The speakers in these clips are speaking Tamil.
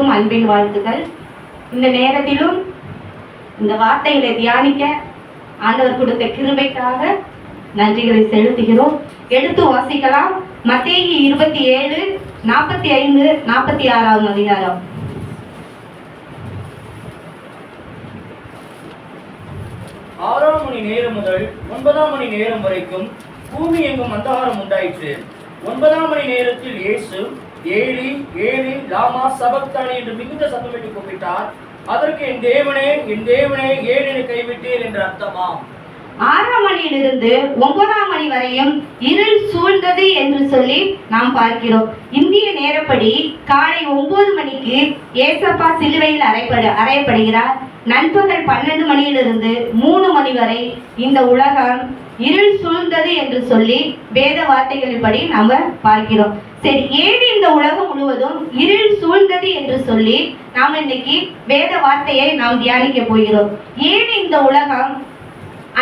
அன்பின் வாழ்த்துக்கள். இந்த நேரத்திலும் இந்த வார்த்தைகளை தியானிக்க ஆண்டவர் கொடுத்த கிருபைக்காக நன்றிகளை செலுத்துகிறோம். எடுத்து வாசிக்கலாம். மத்தேயு இருபத்தி ஏழு நாற்பத்தி ஐந்து நாற்பத்தி ஆறாவது அதிகாரம். ஆறாம் மணி நேரம் முதல் ஒன்பதாம் மணி நேரம் வரைக்கும் பூமி எங்கும் அந்தகாரம் உண்டாயிற்று. ஒன்பதாம் மணி நேரத்தில் இயேசு ஏழி ஏழி லாமா சபக்தானி என்று மிகுந்த சத்தமிட்டு கூப்பிட்டார் அதற்கு என் தேவனே என் தேவனே ஏன் என்னை கைவிட்டீர் என்று அர்த்தமாம். ஆறாம் மணியிலிருந்து ஒன்பதாம் மணி வரையும் இருள் சூழ்ந்தது என்று சொல்லி நாம் பார்க்கிறோம். இந்திய நேரப்படி காலை ஒன்பது மணிக்கு ஏசப்பா சிலுவையில் அறைப்படு அறையப்படுகிறார். நண்பகல் பன்னெண்டு மணியிலிருந்து மூணு மணி வரை இந்த உலகம் இருள் சூழ்ந்தது என்று சொல்லி வேத வார்த்தைகளின்படி நாம பார்க்கிறோம். சரி ஏன் இந்த உலகம் முழுவதும் இருள் சூழ்ந்தது என்று சொல்லி நாம் இன்னைக்கு வேத வார்த்தையை நாம் தியானிக்க போகிறோம். ஏன் இந்த உலகம்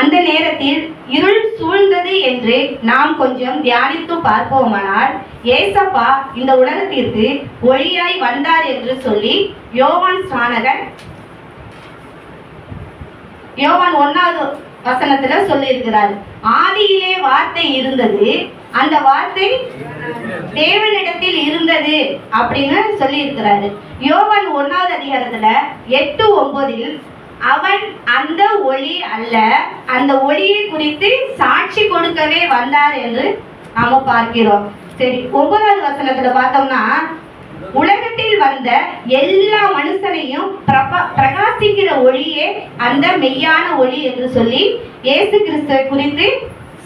அந்த நேரத்தில் இருள் சூழ்ந்தது என்று நாம் கொஞ்சம் தியானித்து பார்ப்போமானால் ஏசப்பா இந்த உலகத்திற்கு ஒளியாய் வந்தார் என்று சொல்லி யோவான் ஸ்நானகன் யோவான் ஒன்னாவது வசனத்துல சொல்லியிருக்கிறார். ஆதியிலே வார்த்தை இருந்தது. அந்த வார்த்தை தேவனிடத்தில் இருந்தது அப்படின்னு சொல்லியிருக்கிறாரு. யோவன் ஒன்னாவது அதிகாரத்துல எட்டு ஒன்பதில் அவன் அந்த ஒளி அல்ல அந்த ஒளியை குறித்து சாட்சி கொடுக்கவே வந்தார் என்று நாம பார்க்கிறோம். சரி ஒன்பதாவது வசனத்துல பார்த்தோம்னா உலகத்தில் வந்த எல்லா மனுஷனையும் பிரபா பிரகாசிக்கிற ஒளியே அந்த மெய்யான ஒளி என்று சொல்லி இயேசு கிறிஸ்துவை குறித்து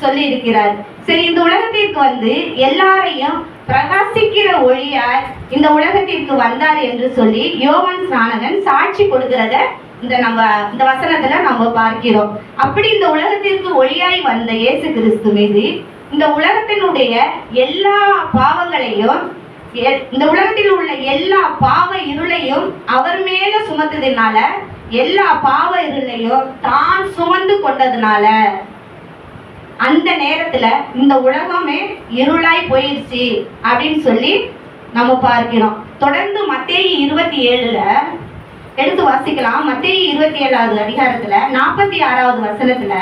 சொல்லி இருக்கிறார் சரி இந்த உலகத்திற்கு வந்து எல்லாரையும் பிரகாசிக்கிற ஒளியார் இந்த உலகத்திற்கு வந்தார் என்று சொல்லி யோகன் ஸ்நானகன் சாட்சி கொடுக்கிறத இந்த நம்ம இந்த வசனத்துல நம்ம பார்க்கிறோம். அப்படி இந்த உலகத்திற்கு ஒளியாய் வந்த இயேசு கிறிஸ்து மீது இந்த உலகத்தினுடைய எல்லா பாவங்களையும் இந்த உலகத்தில் உள்ள எல்லா பாவ இருளையும் அவர் மேல சுமத்ததுனால எல்லா பாவ இருளையும் தான் சுமந்து கொண்டதுனால அந்த நேரத்துல இந்த உலகமே இருளாய் போயிடுச்சு அப்படின்னு சொல்லி நம்ம பார்க்கிறோம். தொடர்ந்து மத்தேயி இருபத்தி ஏழுல எடுத்து வாசிக்கலாம். மத்தேயு இருபத்தி ஏழாவது அதிகாரத்துல நாற்பத்தி ஆறாவது வசனத்துல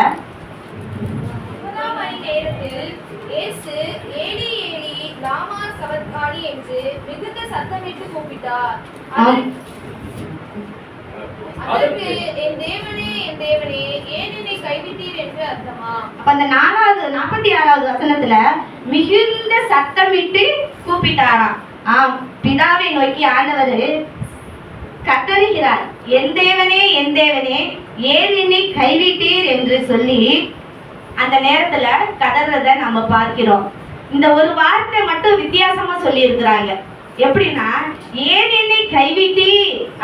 லாமா சபத்கானி என்று மிகுந்த சத்தமிட்டு கூப்பிட்டார். ஆம். அதற்கு என் தேவனே என் தேவனே ஏன் என்னை கைவிட்டீர்? என்று அர்த்தமா? அப்ப அந்த நாலாவது நாற்பத்தி ஆறாவது வசனத்துல மிகுந்த சத்தமிட்டு கூப்பிட்டாராம். ஆம் பிதாவை நோக்கி ஆண்டவர் கத்தறுகிறார் என் தேவனே என் தேவனே ஏன் என்னை கைவிட்டீர்? என்று சொல்லி அந்த நேரத்துல கதறத நம்ம பார்க்கிறோம். இந்த ஒரு வார்த்தை மட்டும் வித்தியாசமா சொல்லியிருக்கிறாங்க. எப்படின்னா ஏன் என்னை கைவிட்டி?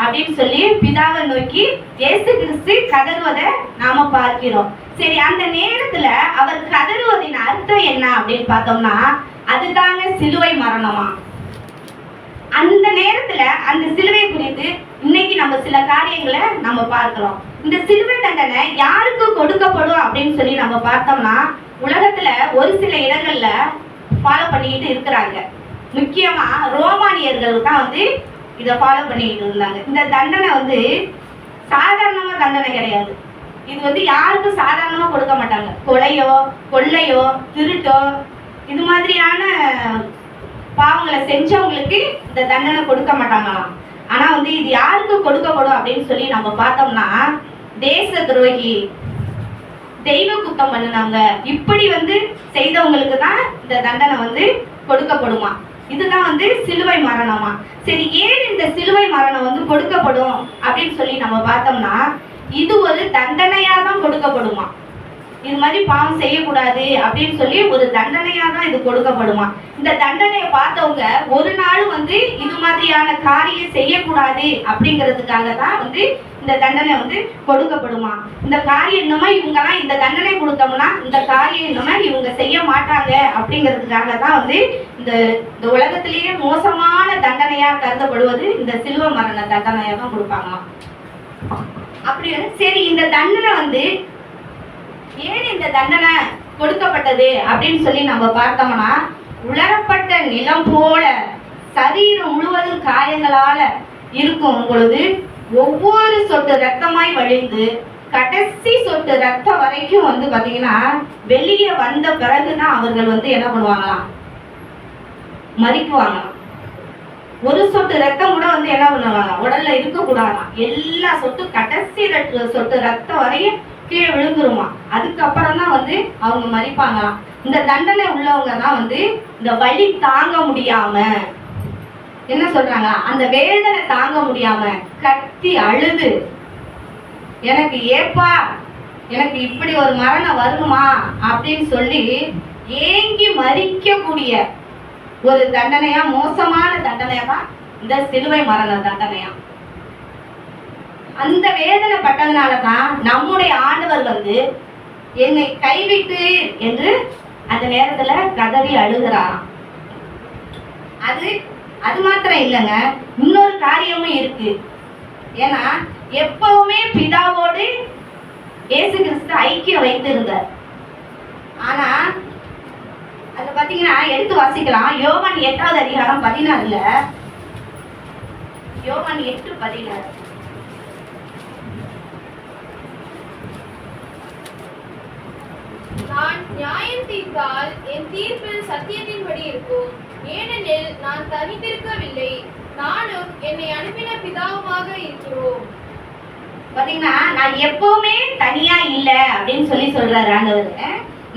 அப்படின்னு சொல்லி பிதாவை நோக்கி இயேசு கிறிஸ்து கதறுவதை நாம பார்க்கிறோம். சரி அந்த நேரத்துல அவர் கதறுவதின் அர்த்தம் என்ன அப்படின்னு பார்த்தோம்னா அதுதாங்க சிலுவை மரணமா? அந்த நேரத்துல அந்த சிலுவை குறித்து இன்னைக்கு நம்ம சில காரியங்களை நம்ம பார்க்கிறோம். இந்த சிலுவை தண்டனை யாருக்கு கொடுக்கப்படும் அப்படின்னு சொல்லி நம்ம பார்த்தோம்னா உலகத்துல ஒரு சில இடங்கள்ல ஃபாலோ பண்ணிக்கிட்டு இருக்கிறாங்க. முக்கியமாக ரோமானியர்கள் தான் வந்து இதை ஃபாலோ பண்ணிக்கிட்டு இருந்தாங்க. இந்த தண்டனை வந்து சாதாரணமாக தண்டனை கிடையாது. இது வந்து யாருக்கும் சாதாரணமாக கொடுக்க மாட்டாங்க. கொலையோ கொள்ளையோ திருட்டோ இது மாதிரியான பாவங்களை செஞ்சவங்களுக்கு இந்த தண்டனை கொடுக்க மாட்டாங்களாம் ஆனால் வந்து இது யாருக்கு கொடுக்கப்படும் அப்படின்னு சொல்லி நம்ம பார்த்தோம்னா தேச துரோகி தெய்வ குத்தம் பண்ணினாங்க. இப்படி வந்து செய்தவங்களுக்கு தான் இந்த தண்டனை வந்து கொடுக்கப்படுமா? இதுதான் வந்து சிலுவை மரணமா? சரி ஏன் இந்த சிலுவை மரணம் வந்து கொடுக்கப்படும் அப்படின்னு சொல்லி நம்ம பார்த்தோம்னா இது ஒரு தண்டனையா தான் கொடுக்கப்படுமா? இது மாதிரி பாவம் செய்யக்கூடாது அப்படின்னு சொல்லி ஒரு தண்டனையா தான் இது கொடுக்கப்படுமா? இந்த தண்டனையை பார்த்தவங்க ஒரு நாள் வந்து இது மாதிரியான காரியம் செய்யக்கூடாது அப்படிங்கிறதுக்காக தான் வந்து இந்த தண்டனை வந்து கொடுக்கப்படுமா? இந்த காரியம் இந்த இவங்கெல்லாம் இந்த தண்டனை கொடுத்தோம்னா இந்த காரியம் இன்னமும் இவங்க செய்ய மாட்டாங்க அப்படிங்கிறதுக்காக தான் வந்து இந்த இந்த உலகத்திலேயே மோசமான தண்டனையா கருதப்படுவது இந்த சிலுவ மரண தண்டனையா தான் கொடுப்பாங்க அப்படி சரி இந்த தண்டனை வந்து ஏன் இந்த தண்டனை கொடுக்கப்பட்டது அப்படின்னு சொல்லி நம்ம பார்த்தோம்னா உலரப்பட்ட நிலம் போல சரீரம் முழுவதும் காயங்களால இருக்கும் பொழுது ஒவ்வொரு சொட்டு ரத்தமாய் வழிந்து கடைசி சொட்டு ரத்தம் வரைக்கும் வந்து பாத்தீங்கன்னா வெளியே வந்த பிறகுதான் அவர்கள் வந்து என்ன பண்ணுவாங்களாம்? மறிக்குவாங்களாம். ஒரு சொட்டு ரத்தம் கூட வந்து என்ன பண்ணுவாங்க உடல்ல இருக்க கூடாதாம் எல்லா சொட்டு கடைசி சொட்டு ரத்தம் வரையும் கீழே விழுந்துருமா அதுக்கப்புறம் தான் வந்து அவங்க மறிப்பாங்களாம். இந்த தண்டனை உள்ளவங்க தான் வந்து இந்த வழி தாங்க முடியாம என்ன சொல்றாங்க? அந்த வேதனை தாங்க முடியாம கத்தி அழுது. எனக்கு ஏப்பா எனக்கு இப்படி ஒரு மரணம் வருமா? அப்படின்னு சொல்லி ஏங்கி மறிக்கக்கூடிய ஒரு தண்டனையா மோசமான தண்டனையா தான் இந்த சிலுவை மரண தண்டனையா? அந்த வேதனை பட்டதுனால தான் நம்முடைய ஆண்டவர் வந்து என்னை கைவிட்டு என்று அந்த நேரத்துல கதறி அழுகிறாராம். அது அது மாத்திரம் இல்லைங்க இன்னொரு காரியமும் இருக்கு. ஏன்னா எப்பவுமே பிதாவோடு இயேசு கிறிஸ்து ஐக்கியம் வைத்திருந்தார். ஆனா அது பாத்தீங்கன்னா எடுத்து வாசிக்கலாம். யோவான் எட்டாவது அதிகாரம் பதினாறுல யோவான் எட்டு பதினாறு. நான் நியாயம் தீர்த்தால் என் தீர்ப்பில் சத்தியத்தின்படி இருக்கும். ஏனெனில் நான் தனித்திருக்கவில்லை. நானும் என்னை அனுப்பின பிதாவுமாக இருக்கிறோம். பாத்தீங்கன்னா நான் எப்பவுமே தனியா இல்ல அப்படின்னு சொல்லி சொல்றாரு ஆண்டவர்.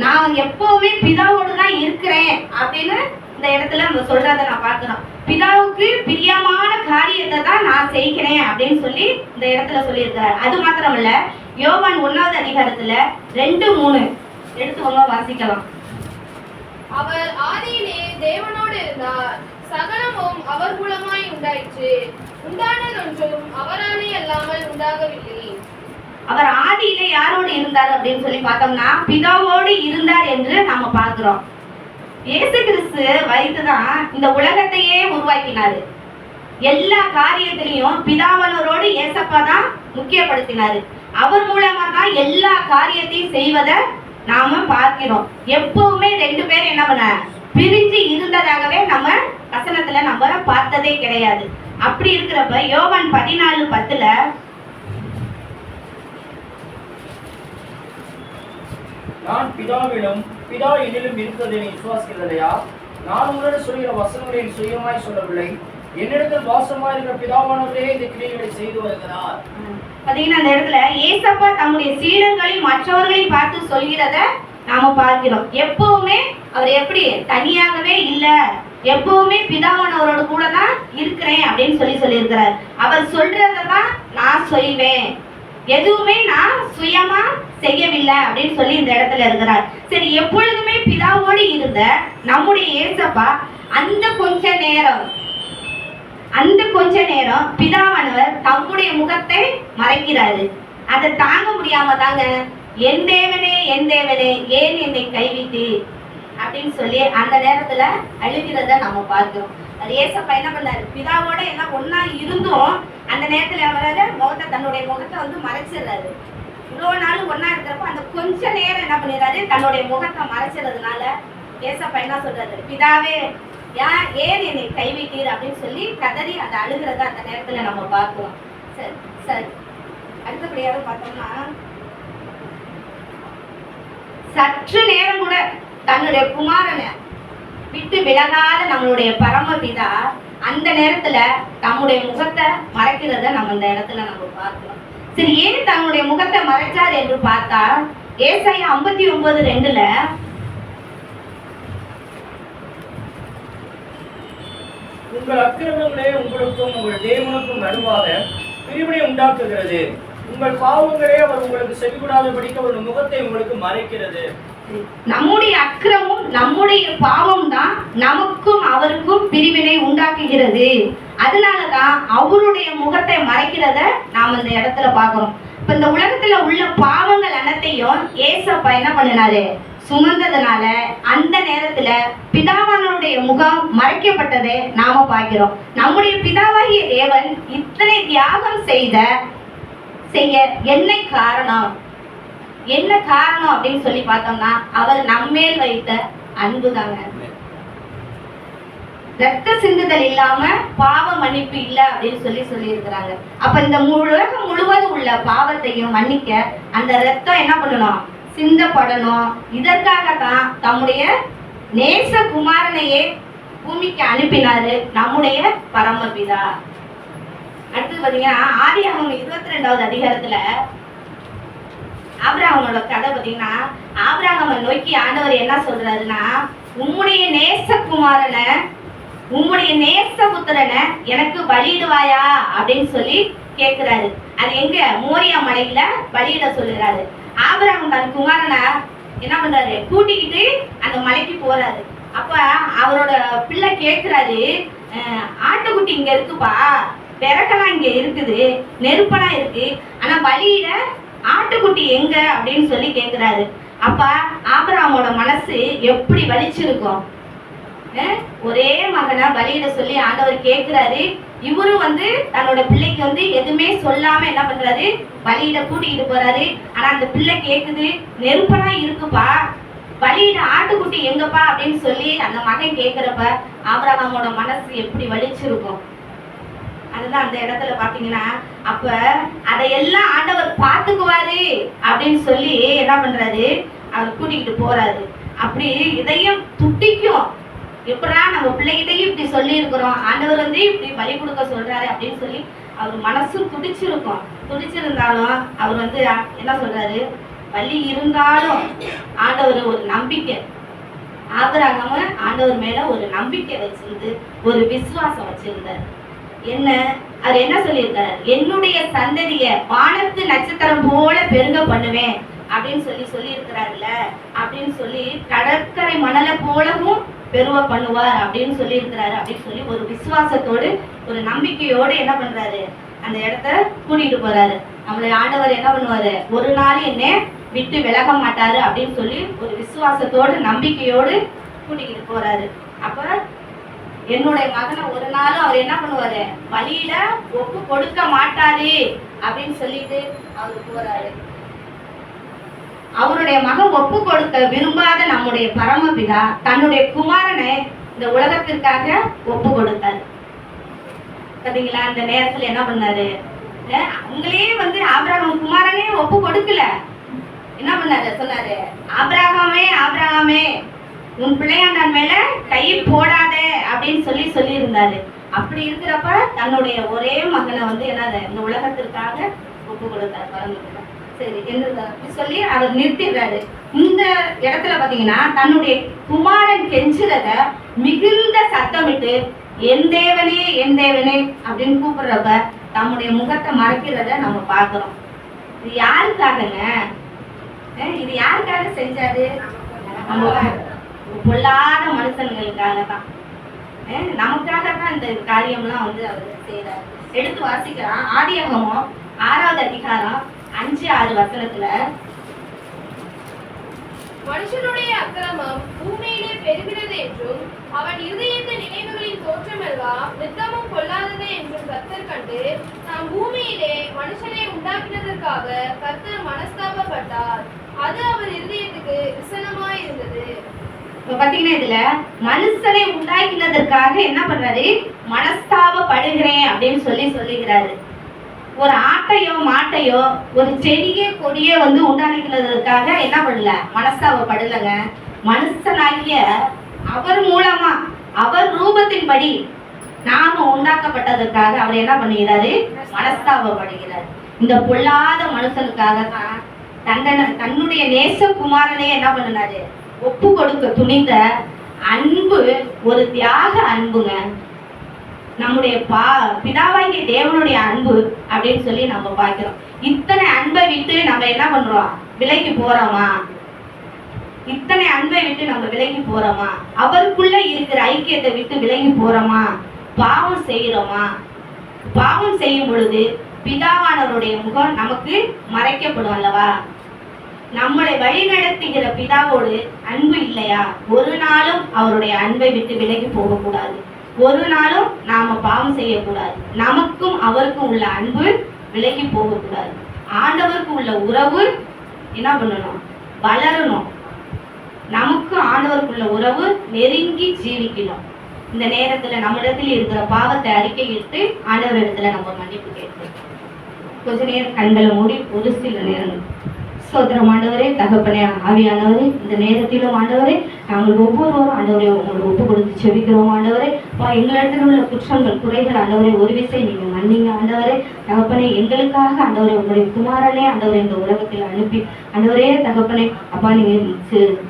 நான் எப்பவுமே பிதாவோடு தான் இருக்கிறேன் அப்படின்னு இந்த இடத்துல நம்ம சொல்றத நான் பார்க்கிறோம் பிதாவுக்கு பிரியமான காரியத்தை தான் நான் செய்கிறேன் அப்படின்னு சொல்லி இந்த இடத்துல சொல்லியிருக்காரு அது மாத்திரம் இல்ல யோவான் ஒன்னாவது அதிகாரத்துல ரெண்டு மூணு. எடுத்துவங்க வாசிக்கலாம். அவர் ஆதியிலே தேவனோடு இருந்தார் சகலமும் அவர் உண்டாயிற்று உண்டானது ஒன்றும் அவராலே அல்லாமல் உண்டாகவில்லை. அவர் ஆதியில யாரோடு இருந்தார் அப்படின்னு சொல்லி பார்த்தோம்னா பிதாவோடு இருந்தார் என்று நம்ம பார்க்கிறோம். இயேசு கிறிஸ்து வைத்துதான் இந்த உலகத்தையே உருவாக்கினாரு. எல்லா காரியத்திலையும் பிதாவனோரோடு ஏசப்பா தான் முக்கியப்படுத்தினாரு. அவர் மூலமா தான் எல்லா காரியத்தையும் செய்வதை நாம பார்க்கிறோம். எப்பவுமே ரெண்டு பேரும் என்ன பண்ண பிரிஞ்சு இருந்ததாகவே நம்ம வசனத்துல நம்ம பார்த்ததே கிடையாது. அப்படி இருக்கிறப்ப யோவான் பதினாலு பத்துல நான் பிதாவிலும் பிதா என்னிலும் இருக்கிறதை நீ விசுவாசிக்கிறதையா நான் உங்களிடம் சொல்கிற வசனங்களை சுயமாய் சொல்லவில்லை. என்னிடத்தில் வாசமாய் இருக்கிற பிதாவானவரே இந்த கிரியைகளை செய்து வருகிறார். பாத்தீங்கன்னா அந்த இடத்துல ஏசப்பா தம்முடைய சீடர்களை மற்றவர்களை பார்த்து சொல்கிறத நாம பார்க்கிறோம். எப்பவுமே அவர் எப்படி? தனியாகவே இல்ல. எப்பவுமே பிதாவானவரோட கூட தான் இருக்கிறேன் அப்படின்னு சொல்லி சொல்லியிருக்கிறார். அவர் சொல்றதான் நான் சொல்வேன். எதுவுமே நான் சுயமா செய்யவில்லை அப்படின்னு சொல்லி இந்த இடத்துல இருக்கிறார். சரி எப்பொழுதுமே பிதாவோடு இருந்த நம்முடைய ஏசப்பா அந்த கொஞ்ச நேரம் அந்த கொஞ்ச நேரம் பிதாவானவர் தம்முடைய முகத்தை மறைக்கிறாரு. அதை தாங்க முடியாம தாங்க என் தேவனே என் தேவனே ஏன் என்னை கைவிட்டு அப்படின்னு சொல்லி அந்த நேரத்துல அழுகிறத நம்ம பார்க்கிறோம் அது ஏசப்பா என்ன பண்ணாரு? பிதாவோட எல்லாம் ஒன்னா இருந்தும் அந்த நேரத்துல அவரால முகத்தை தன்னுடைய முகத்தை வந்து மறைச்சிடுறாரு. இவ்வளோ நாள் ஒன்னா இருக்கிறப்ப அந்த கொஞ்ச நேரம் என்ன பண்ணிடுறாரு? தன்னுடைய முகத்தை மறைச்சிடுறதுனால ஏசப்பா என்ன சொல்றாரு? பிதாவே ஏன் ஏன் என்னை கைவிட்டீர்? அப்படின்னு சொல்லி கதறி அதை அழுகிறத அந்த நேரத்துல நம்ம பார்க்கிறோம் சரி சரி. அடுத்தபடியாக பார்த்தோம்னா சற்று நேரம் கூட தன்னுடைய குமாரனை விட்டு விலகாத நம்மளுடைய பரமபிதா அந்த நேரத்துல தம்முடைய முகத்தை மறைக்கிறத நம்ம இந்த இடத்துல நம்ம பார்க்கலாம் சரி ஏன் தன்னுடைய முகத்தை மறைச்சார் என்று பார்த்தா ஏசாயா ஐம்பத்தி ஒன்பது ரெண்டுல உங்கள் அக்கிரமங்களே உங்களுக்கும் உங்கள் தேவனுக்கும் நடுவாக பிரிவினை உண்டாக்குகிறது. உங்கள் பாவங்களே அவர் உங்களுக்கு செவிகூடாதபடிக்கு அவருடைய முகத்தை உங்களுக்கு மறைக்கிறது. நம்முடைய அக்கிரமும் நம்முடைய பாவம் தான் நமக்கும் அவருக்கும் பிரிவினை உண்டாக்குகிறது. அதனாலதான் அவருடைய முகத்தை மறைக்கிறத நாம் இந்த இடத்துல பார்க்கிறோம். இப்ப இந்த உலகத்துல உள்ள பாவங்கள் அனைத்தையும் ஏசப்பா என்ன பண்ணினாரு? சுமந்ததுனால அந்த நேரத்துல பிதாவானுடைய முகம் மறைக்கப்பட்டதை நாம பார்க்கிறோம். நம்முடைய பிதாவாகிய தேவன் இத்தனை தியாகம் செய்த செய்ய என்ன காரணம்? என்ன காரணம் அப்படின்னு சொல்லி பார்த்தோம்னா அவர் நம்மேல் வைத்த அன்பு தாங்க. ரத்த சிந்துதல் இல்லாம பாவ மன்னிப்பு இல்ல அப்படின்னு சொல்லி சொல்லி இருக்கிறாங்க அப்ப இந்த முழு- உலகம் முழுவதும் உள்ள பாவத்தையும் மன்னிக்க அந்த ரத்தம் என்ன பண்ணணும்? சிந்தப்படணும். இதற்காக தான் தம்முடைய நேச குமாரனையே பூமிக்கு அனுப்பினாரு நம்முடைய பரமபிதா. அடுத்து பாத்தீங்கன்னா அவங்க இருபத்தி ரெண்டாவது அதிகாரத்துல ஆபிரகாமோட கதை பாத்தீங்கன்னா ஆபிரகாமை நோக்கி ஆண்டவர் என்ன சொல்றாருன்னா உம்முடைய நேசகுமாரனை உம்முடைய நேசபுத்திரனை எனக்கு பலியிடுவாயா? அப்படின்னு சொல்லி கேட்கிறாரு அது எங்க? மோரியா மலையில பலியிட சொல்லுறாரு. ஆபிரகாம் தன் குமாரனை என்ன பண்றாரு? கூட்டிக்கிட்டு அந்த மலைக்கு போறாரு. அப்ப அவரோட பிள்ளை கேட்கிறாரு ஆட்டுக்குட்டி இங்க இருக்குப்பா. விறகெல்லாம் இங்கே இருக்குது நெருப்பெல்லாம் இருக்கு. ஆனால் வழியில ஆட்டுக்குட்டி எங்க அப்படின்னு சொல்லி கேட்குறாரு அப்பா ஆபராமோட மனசு எப்படி வலிச்சிருக்கும்? ஒரே மகனை பலியிட சொல்லி ஆண்டவர் கேட்கிறாரு இவரும் வந்து தன்னோட பிள்ளைக்கு வந்து எதுவுமே சொல்லாம என்ன பண்றாரு? பலியிட கூட்டிகிட்டு போறாரு. ஆனா அந்த பிள்ளை கேக்குது நெருப்பெல்லாம் இருக்குப்பா. பலியிட ஆட்டுக்குட்டி எங்கப்பா? அப்படின்னு சொல்லி அந்த மகன் கேட்குறப்ப ஆபிரகாமோட மனசு எப்படி வலிச்சிருக்கும்? அதுதான் அந்த இடத்துல பாத்தீங்கன்னா அப்ப அதையெல்லாம் ஆண்டவர் பாத்துக்குவாரு அப்படின்னு சொல்லி என்ன பண்றாரு? அவர் கூட்டிக்கிட்டு போறாரு. அப்படி இதையும் துட்டிக்கும் எப்படா நம்ம பிள்ளைகிட்டையும் இப்படி சொல்லி இருக்கிறோம் ஆண்டவர் வந்து இப்படி பலி கொடுக்க சொல்றாரு அப்படின்னு சொல்லி அவர் மனசு துடிச்சிருக்கும். துடிச்சிருந்தாலும் அவர் வந்து என்ன சொல்றாரு? வலி இருந்தாலும் ஆண்டவர் ஒரு நம்பிக்கை. ஆபராகாம ஆண்டவர் மேல ஒரு நம்பிக்கை வச்சிருந்து ஒரு விசுவாசம் வச்சிருந்தார். என்ன? அவர் என்ன சொல்லியிருக்காரு? என்னுடைய சந்ததிய வானத்து நட்சத்திரம் போல பெருங்க பண்ணுவேன் அப்படின்னு சொல்லி சொல்லி இருக்கிறாருல்ல அப்படின்னு சொல்லி கடற்கரை மணலை போலவும் பெருவ பண்ணுவார் அப்படின்னு சொல்லி இருக்கிறாரு அப்படின்னு சொல்லி ஒரு விசுவாசத்தோடு ஒரு நம்பிக்கையோடு என்ன பண்றாரு? அந்த இடத்த கூட்டிட்டு போறாரு. நம்மளுடைய ஆண்டவர் என்ன பண்ணுவாரு? ஒரு நாள் என்ன விட்டு விலக மாட்டாரு அப்படின்னு சொல்லி ஒரு விசுவாசத்தோடு நம்பிக்கையோடு கூட்டிக்கிட்டு போறாரு. அப்ப என்னுடைய மகனை ஒரு நாளும் அவர் என்ன பண்ணுவாரு? வழியில ஒப்பு கொடுக்க மாட்டாரு அப்படின்னு சொல்லிட்டு அவர் போறாரு. அவருடைய மகன் ஒப்பு கொடுக்க விரும்பாத நம்முடைய பரமபிதா தன்னுடைய குமாரனை இந்த உலகத்திற்காக ஒப்பு கொடுத்தார். பாத்தீங்களா? இந்த நேரத்துல என்ன பண்ணாரு? அஹ் அவங்களே வந்து ஆபிரகாம் குமாரனே ஒப்பு கொடுக்கல. என்ன பண்ணாரு? சொன்னாரு ஆபிரகாமே ஆபிரகாமே உன் பிள்ளையாண்டான் மேல கை போடாத அப்படின்னு சொல்லி சொல்லி இருந்தாரு அப்படி இருக்கிறப்ப தன்னுடைய ஒரே மகனை வந்து என்ன இந்த உலகத்திற்காக ஒப்பு கொடுத்தார் பரமபிதா சரி என்ன சொல்லி அவர் நிறுத்திடுறாரு. இந்த இடத்துல பாத்தீங்கன்னா தன்னுடைய குமாரன் கெஞ்சுறத மிகுந்த சத்தமிட்டு என் தேவனே என் தேவனே அப்படின்னு கூப்பிடுறப்ப தம்முடைய முகத்தை மறைக்கிறத நம்ம பார்க்குறோம். இது யாருக்காகங்க? இது யாருக்காக செஞ்சாரு? நம்ம பொல்லாத மனுஷனுங்களுக்காக தான் நமக்காக தான் இந்த காரியம்லாம் வந்து அவர் செய்யறாரு எடுத்து வாசிக்கிறான் ஆதியாகமம் ஆறாவது அதிகாரம் அஞ்சு ஆறு வசனத்துல. மனுஷனுடைய அக்கிரமம் பூமியிலே பெருகிறது என்றும் அவன் இருதயத்தின் நினைவுகளின் தோற்றமெல்லாம் நித்தமும் கொள்ளாதது என்றும் கர்த்தர் கண்டு தாம் பூமியிலே மனுஷனை உண்டாக்கினதற்காக கர்த்தர் மனஸ்தாபப்பட்டார். அது அவர் இருதயத்துக்கு விசனமாய் இருந்தது இப்ப பாத்தீங்கன்னா இதுல மனுஷனை உண்டாக்கினதற்காக என்ன பண்றாரு? மனஸ்தாபப்படுகிறேன் அப்படின்னு சொல்லி சொல்லுகிறாரு. ஒரு ஆட்டையோ மாட்டையோ ஒரு செடியே கொடியே வந்து உண்டாக்கினதற்காக என்ன பண்ணல? மனஸ்தாபப்படலைங்க. மனுஷனாகிய அவர் மூலமா அவர் ரூபத்தின்படி நாம உண்டாக்கப்பட்டதற்காக அவர் என்ன பண்ணுகிறாரு? மனஸ்தாபப்படுகிறார். இந்த பொல்லாத மனுஷனுக்காக தான் தண்டனை தன்னுடைய நேச குமாரனே என்ன பண்ணினாரு? ஒப்பு கொடுக்க துணிந்த அன்பு ஒரு தியாக அன்புங்க. நம்முடைய பா பிதாவாகிய தேவனுடைய அன்பு அப்படின்னு சொல்லி நம்ம பார்க்கிறோம். இத்தனை அன்பை விட்டு நம்ம என்ன பண்றோம்? விலைக்கு போறோமா? இத்தனை அன்பை விட்டு நம்ம விலகி போறோமா? அவருக்குள்ள இருக்கிற ஐக்கியத்தை விட்டு விலகி போறோமா? பாவம் செய்யறோமா பாவம் செய்யும் பொழுது பிதாவானவருடைய முகம் நமக்கு மறைக்கப்படும் அல்லவா? நம்மளை வழிநடத்துகிற பிதாவோடு அன்பு இல்லையா? ஒரு நாளும் அவருடைய அன்பை விட்டு விலகி போகக்கூடாது. ஒரு நாளும் நாம பாவம் செய்யக்கூடாது. நமக்கும் அவருக்கும் உள்ள அன்பு விலகி போகக்கூடாது. ஆண்டவருக்கு உள்ள உறவு என்ன பண்ணணும்? வளரணும். நமக்கும் ஆண்டவருக்குள்ள உறவு நெருங்கி ஜீவிக்கணும். இந்த நேரத்துல நம்மிடத்தில் இருக்கிற பாவத்தை அறிக்கையிட்டு ஆண்டவர் இடத்துல நம்ம மன்னிப்பு கேட்கணும். கொஞ்ச நேரம் கண்களை மூடி ஒரு சில நேரம் ஸ்தோத்திரம் ஆண்டவரே தகப்பனே ஆவியானவரே இந்த நேரத்திலும் ஆண்டவரே நாங்கள் ஒவ்வொருவரும் ஆண்டவரே உங்களுக்கு ஒப்பு கொடுத்து செபிக்கிறோம். ஆண்டவரே எங்களிடத்தில் உள்ள குற்றங்கள் குறைகள் ஆண்டவரே ஒரு விசை நீங்கள் மன்னிங்க. ஆண்டவரே தகப்பனே எங்களுக்காக ஆண்டவரே உங்களுடைய குமாரனே அந்தவரை இந்த உலகத்தில் அனுப்பி ஆண்டவரே தகப்பனே அப்பா நீங்கள்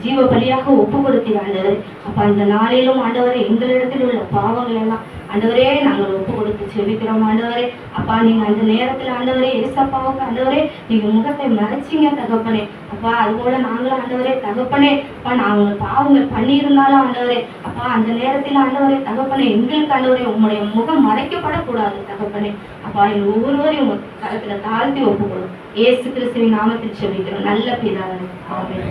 ஜீவ பலியாக ஒப்பு கொடுத்தீங்க ஆண்டவரே. அப்பா இந்த நாளிலும் ஆண்டவரே எங்களிடத்தில் உள்ள பாவங்கள் எல்லாம் ஆண்டவரே நாங்கள் ஒப்பு கொடுத்து செபிக்கிறோம் ஆண்டவரே. அப்பா நீங்கள் அந்த நேரத்தில் ஆண்டவரே ஏசப்பாவுக்கு ஆண்டவரே நீங்கள் முகத்தை மறைச்சிங்க தகப்பனே. அப்பா அது போல நாங்களும் ஆண்டவரே தகப்பனே அப்பா நாங்கள் பாவங்கள் பண்ணியிருந்தாலும் ஆண்டவரே அப்பா அந்த நேரத்தில் ஆண்டவரே தகப்பனே எங்களுக்கு ஆண்டவரே உங்களுடைய முகம் மறைக்கப்படக்கூடாது தகப்பனே. அப்பா எங்க ஒவ்வொருவரையும் உங்க கருத்துல தாழ்த்தி ஒப்பு ஏசு கிறிஸ்துவின் நாமத்தில் செபிக்கிறோம். நல்ல பிதாவே. ஆமே